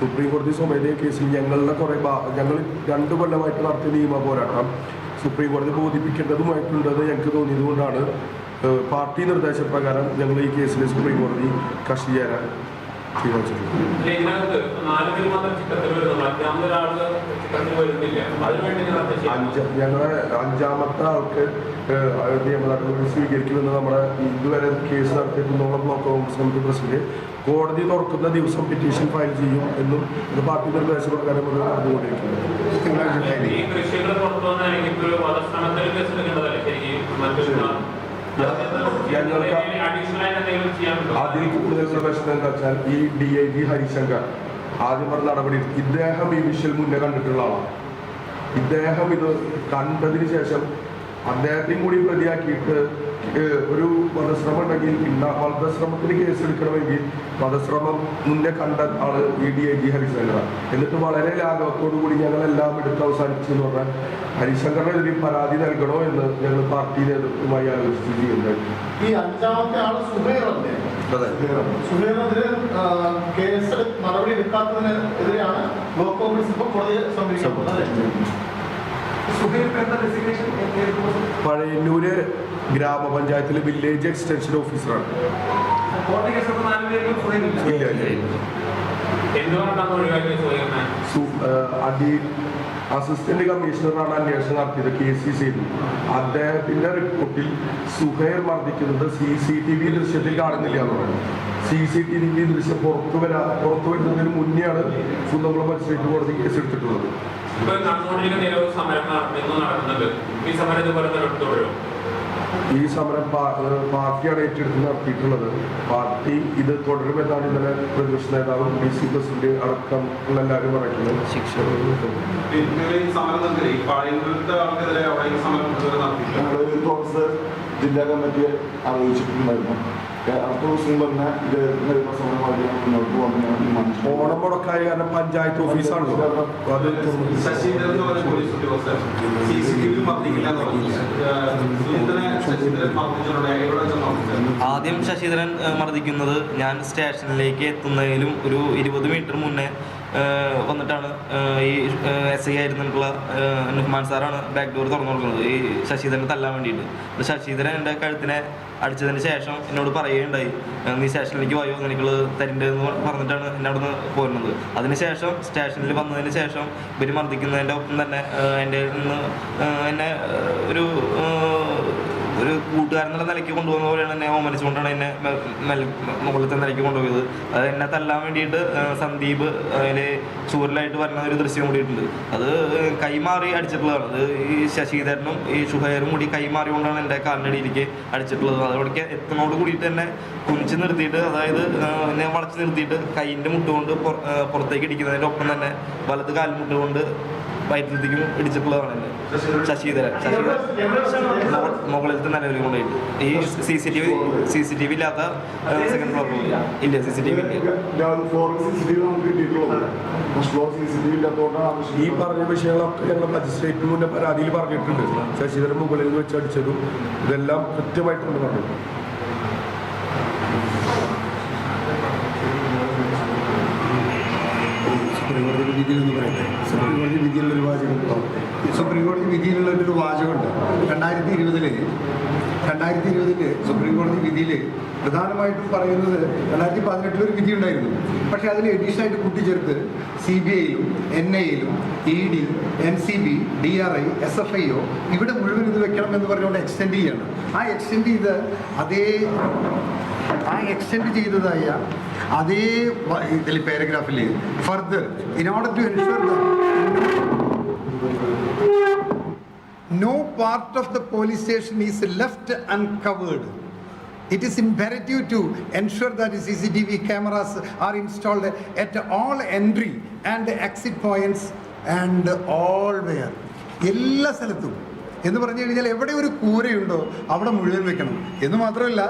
Supreme കോടതി സ്വമേധയ കേസിൽ ഞങ്ങളുടെ കുറേ ഞങ്ങൾ രണ്ടു കൊല്ലമായിട്ട് നടത്തിയ നിയമ പോരാട്ടം സുപ്രീം കോടതി ബോധിപ്പിക്കേണ്ടതുമായിട്ടുണ്ടെന്ന് ഞങ്ങൾക്ക് തോന്നിയതുകൊണ്ടാണ് പാർട്ടി നിർദ്ദേശപ്രകാരം ഞങ്ങൾ ഈ കേസിൽ സുപ്രീം കോടതി കക്ഷി ചേരാൻ അഞ്ച? ഞങ്ങളെ അഞ്ചാമത്തെ ആൾക്ക് നിയമനാട്ടിൽ സ്വീകരിക്കുമെന്ന് നമ്മുടെ ഇതുവരെ കേസ് നടത്തിയിട്ടുള്ള ബ്ലോക്ക് കോൺഗ്രസ് കമ്മിറ്റി പ്രസിഡന്റ് കോടതി തുറക്കുന്ന ദിവസം പെറ്റീഷൻ ഫയൽ ചെയ്യും എന്നും ഇത് പാർട്ടി നിർദ്ദേശപ്രകാരം അത് നടന്നുകൊണ്ടിരിക്കുന്നത് തിങ്കളാഴ്ച ചെയ്യാനുണ്ടോ അതിൽ കൂടുതൽ പ്രശ്നം എന്താ വെച്ചാൽ ഈ ഡി ഐ ജി ഹരിശങ്കർ ആദ്യം പറഞ്ഞ നടപടി ഇദ്ദേഹം ഈ വിഷയം മുന്നേ കണ്ടിട്ടുള്ള ആളാണ്. ഇദ്ദേഹം ഇത് കണ്ടതിന് ശേഷം അദ്ദേഹത്തെയും കൂടി പ്രതിയാക്കിയിട്ട് ഒരു വധശ്രമം ഉണ്ടെങ്കിൽ പിന്നെ വധശ്രമത്തിന് കേസ് എടുക്കണമെങ്കിൽ വധശ്രമം മുന്നേ കണ്ട ആൾ E D I G Harishankar എന്നിട്ട് വളരെ ലാഘവത്തോടു കൂടി ഞങ്ങളെല്ലാം എടുത്ത് അവസാനിച്ചു എന്ന് പറഞ്ഞാൽ ഹരിശങ്കറിനെതിരെ പരാതി നൽകണോ എന്ന് ഞങ്ങൾ പാർട്ടി നേതൃത്വമായി ആലോചിച്ചു ചെയ്യുന്നത്. ഈ അഞ്ചാമത്തെ ആൾ അതെ. സുഹൈറിനെതിരെ കേസ് നടപടി എടുക്കാത്തതിനെതിരെയാണ് ബ്ലോക്ക് കോൺഗ്രസ് ഇപ്പോൾ കോടതിയെ സമീപിക്കുന്നത് അല്ലേ? പഴയന്നൂര് ഗ്രാമപഞ്ചായത്തിൽ വില്ലേജ് എക്സ്റ്റൻഷൻ ഓഫീസറാണ് അടി അസിസ്റ്റന്റ് കമ്മീഷണറാണ് അന്വേഷണം നടത്തിയത് കെ സി സിയിൽ അദ്ദേഹത്തിന്റെ റിപ്പോർട്ടിൽ സുഹൈർ മർദ്ദിക്കുന്നത് സി സി ടി വി ദൃശ്യത്തിൽ കാണുന്നില്ല എന്ന് പറഞ്ഞു. സി സി ടി വി ദൃശ്യം പുറത്തു വരാ പുറത്തു വരുന്നതിന് മുന്നെയാണ് കുന്നംകുളം മജിസ്ട്രേറ്റ് കോടതി കേസ് എടുത്തിട്ടുള്ളത് ഇപ്പൊ നടന്നുകൊണ്ടിരിക്കുന്ന നിരവധി സമരങ്ങൾ ഇന്ന് നടക്കുന്നുണ്ട്. ഈ സമരം ഇതുപോലെ തന്നെ തുടരും ഈ സമരം പാർട്ടിയാണ് ഏറ്റെടുത്ത് നടത്തിയിട്ടുള്ളത്. പാർട്ടി ഇത് തുടരുമെന്നാണ് ഇന്നലെ പ്രതിപക്ഷ നേതാവും ഡി സി പ്രസിഡന്റ് അടക്കം എല്ലാവരും പറയുന്നത്. ശിക്ഷ ഞങ്ങൾ കോൺഗ്രസ് ജില്ലാ കമ്മിറ്റിയെ അറിയിച്ചിട്ടുണ്ടായിരുന്നു. ഓണം മുടക്കായ കാരണം പഞ്ചായത്ത് ഓഫീസാണല്ലോ അത് ആദ്യം ശശിധരൻ മർദ്ദിക്കുന്നത് ഞാൻ സ്റ്റേഷനിലേക്ക് എത്തുന്നതിലും ഒരു ഇരുപത് മീറ്റർ മുന്നേ വന്നിട്ടാണ് ഈ എസ് ഐ ആയിരുന്നിട്ടുള്ള നുഹ്മാൻ സാറാണ് ബാക്ക് ഡോർ തുറന്നു കൊടുക്കുന്നത്. ഈ ശശിധരനെ തല്ലാൻ വേണ്ടിയിട്ട്. അപ്പോൾ ശശിധരൻ എന്റെ കഴുത്തിനെ അടിച്ചതിന് ശേഷം എന്നോട് പറയുകയുണ്ടായി നീ സ്റ്റേഷനിലേക്ക് വായോ നിനക്ക് തരണ്ടെന്ന് പറഞ്ഞിട്ടാണ് എന്നെ അവിടെ നിന്ന് പോരുന്നത് അതിനുശേഷം സ്റ്റേഷനിൽ വന്നതിന് ശേഷം ഇവർ മർദ്ദിക്കുന്നതിന്റെ ഒപ്പം തന്നെ എന്റെ എന്നെ ഒരു എന്നുള്ള നിലയ്ക്ക് കൊണ്ടുപോകുന്ന പോലെയാണ് എന്നെ ഓമനിച്ചുകൊണ്ടാണ് എന്നെ മുകളിലത്തെ നിലയ്ക്ക് കൊണ്ടുപോയത്. അത് എന്നെ തല്ലാൻ വേണ്ടിയിട്ട് സന്ദീപ് അതിൽ ചൂരലായിട്ട് വരുന്ന ഒരു ദൃശ്യം കൂടിയിട്ടുണ്ട് അത് കൈമാറി അടിച്ചിട്ടുള്ളതാണ്. അത് ഈ ശശിധരനും ഈ ഷുഹൈറും കൂടി കൈമാറിക്കൊണ്ടാണ് എന്റെ കാലിനടിയിലേക്ക് അടിച്ചിട്ടുള്ളത്. അതോടൊക്കെ എത്തുന്നതോട് കൂടിയിട്ട് തന്നെ കുഞ്ചു നിർത്തിയിട്ട് അതായത് എന്നെ വളച്ച് നിർത്തിയിട്ട് കൈയിന്റെ മുട്ടുകൊണ്ട് പുറത്തേക്ക് ഇടിക്കുന്നതിന്റെ ഒപ്പം തന്നെ വലത് കാൽമുട്ട് കൊണ്ട് വയറ്റിലത്തേക്കും ഇടിച്ചിട്ടുള്ളതാണ് എന്നെ ശശിധരൻ. ശശിധരൻ. മുക- മുകളിലത്തെ നിലവിൽ കൊണ്ടുപോയിട്ട് ഈ C C T V C C T V ഇല്ലാത്ത സെക്കൻഡ് ഫ്ലോർ ഇല്ല സി സി ടി വി ഈ പറഞ്ഞ വിഷയങ്ങളൊക്കെ ഞങ്ങൾ മജിസ്ട്രേറ്റിന് മുന്നേ പരാതിയിൽ പറഞ്ഞിട്ടുണ്ട്. ശശിധരൻ മുകളിൽ വെച്ച് അടിച്ചതും ഇതെല്ലാം കൃത്യമായിട്ടുണ്ട് പറഞ്ഞു സുപ്രീം കോടതി വിധിയിലൊന്ന് പറയട്ടെ സുപ്രീം കോടതി വിധിയിലുള്ളൊരു വാചകം ഈ സുപ്രീം കോടതി വിധിയിലുള്ളൊരു വാചകമുണ്ട് രണ്ടായിരത്തി ഇരുപതിൽ രണ്ടായിരത്തി ഇരുപതിൽ സുപ്രീം കോടതി വിധിയിൽ പ്രധാനമായിട്ടും പറയുന്നത് രണ്ടായിരത്തി പതിനെട്ടിൽ ഒരു വിധി ഉണ്ടായിരുന്നു. പക്ഷേ അതിൽ എഡീഷണൽ ആയിട്ട് കൂട്ടിച്ചേർത്ത് സി ബി ഐയിലും N ഐയിലും E D N C B D R I S F I O ഇവിടെ മുഴുവൻ ഇത് വെക്കണം എന്ന് പറഞ്ഞുകൊണ്ട് എക്സ്റ്റെൻഡ് ചെയ്യാണ്. ആ എക്സ്റ്റെൻഡ് ചെയ്ത് അതേ ആ എക്സ്റ്റെൻഡ് ചെയ്തതായ അതേ ഇതിൽ പാരഗ്രാഫിൽ further in order to ensure no part of the police station is left uncovered. It is imperative to ensure that CCTV cameras are installed at all entry and exit points and all where. എല്ലാ സ്ഥലത്തും എന്ന് പറഞ്ഞു കഴിഞ്ഞാൽ എവിടെ ഒരു കൂരയുണ്ടോ അവിടെ മുഴുവൻ വെക്കണം എന്ന് മാത്രമല്ല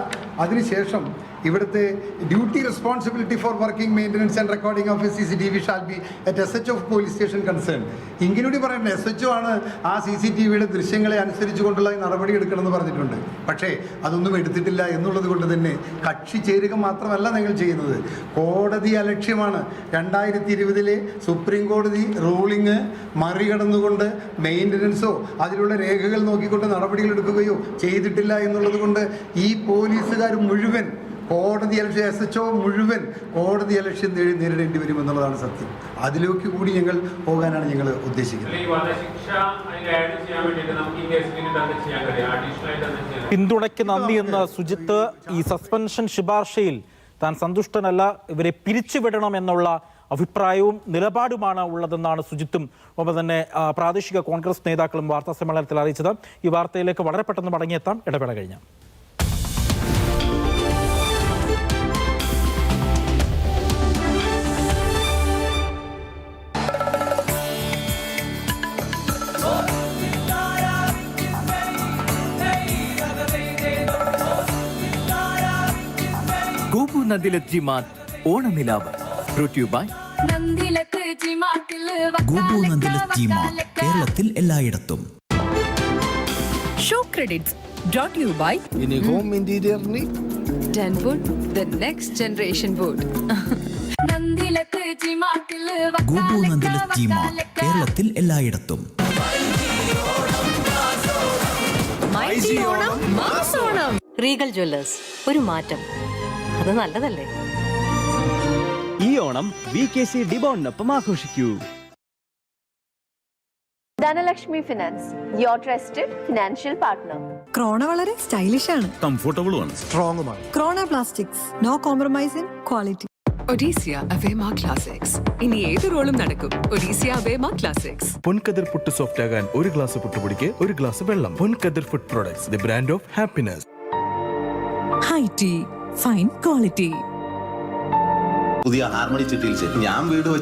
അതിനുശേഷം ഇവിടുത്തെ duty responsibility for working maintenance and recording of C C T V shall be at S H of police station concern ഇങ്ങനൂടി പറയണ്ട എസ് എച്ച് ആണ് ആ സി സി ടി വിയുടെ ദൃശ്യങ്ങളെ അനുസരിച്ചുകൊണ്ടുള്ള നടപടി എടുക്കണമെന്ന് പറഞ്ഞിട്ടുണ്ട്. പക്ഷേ അതൊന്നും എടുത്തിട്ടില്ല എന്നുള്ളത് കൊണ്ട് തന്നെ കക്ഷി ചേരുക മാത്രമല്ല നിങ്ങൾ ചെയ്യുന്നത്. കോടതി അലക്ഷ്യമാണ് രണ്ടായിരത്തി ഇരുപതിലെ സുപ്രീം കോടതി റൂളിംഗ് മറികടന്നുകൊണ്ട് മെയിന്റനൻസോ അതിലുള്ള രേഖകൾ നോക്കിക്കൊണ്ട് നടപടികൾ എടുക്കുകയോ ചെയ്തിട്ടില്ല എന്നുള്ളത് കൊണ്ട് ഈ പോലീസുകാർ മുഴുവൻ കോടതി അലക്ഷ്യം എസ് എച്ച് ഒ മുഴുവൻ കോടതി അലക്ഷ്യം നേരി- നേരിടേണ്ടി വരും എന്നുള്ളതാണ് സത്യം. അതിലേക്ക് കൂടി ഞങ്ങൾ പോകാനാണ് ഞങ്ങൾ ഉദ്ദേശിക്കുന്നത്? പിന്തുണയ്ക്ക് നന്ദി എന്ന സുജിത്ത് ഈ സസ്പെൻഷൻ ശുപാർശയിൽ താൻ സന്തുഷ്ടനല്ല ഇവരെ പിരിച്ചുവിടണം എന്നുള്ള അഭിപ്രായവും നിലപാടുമാണ് ഉള്ളതെന്നാണ് സുജിത്തും ഒപ്പം തന്നെ പ്രാദേശിക കോൺഗ്രസ് നേതാക്കളും വാർത്താ സമ്മേളനത്തിൽ അറിയിച്ചത്. ഈ വാർത്തയിലേക്ക് വളരെ പെട്ടെന്ന് മടങ്ങിയെത്താം. ഇടവേള കഴിഞ്ഞാൽ Gopu നദിലത് ജിമാത് ഓണനിലാവ് brought to you by കേരളത്തിൽ എല്ലായിടത്തും. ഷോ ക്രെഡിറ്റ്സ് ഇനി ഹോം ഇന്റീരിയറിന് Denwood, the next generation wood. Gopu Nandila ജിമാ കേരളത്തിൽ എല്ലായിടത്തും. റീഗൽ ജ്വല്ലേഴ്സ് ഒരു മാറ്റം. അത് നല്ലതല്ലേ? ഈ ഓണം വി കെ സി ഡിബോണിനൊപ്പം ആഘോഷിക്കൂ. Dhanalakshmi finance your trusted financial partner Krona വളരെ സ്റ്റൈലിഷ് ആണ്. കംഫർട്ടബിളുമാണ് സ്ട്രോങ്ങുമാണ് Krona plastics no compromise in quality ഒഡീസിയ അവേമ ക്ലാസിക്സ് ഇനി ഏത് റോളും നടക്കും. ഒഡീസിയ അവേമ ക്ലാസിക്സ് പൊൻകതിർ പുട്ട് സോഫ്റ്റ് ആകാൻ ഒരു ഗ്ലാസ് പുട്ടുപൊടിക്ക് ഒരു ഗ്ലാസ് വെള്ളം. Ponkathir food products the brand of happiness high tea fine quality പുതിയ ഹാർമണി ചിട്ടിയിൽ ഞാൻ വീട് വെച്ച്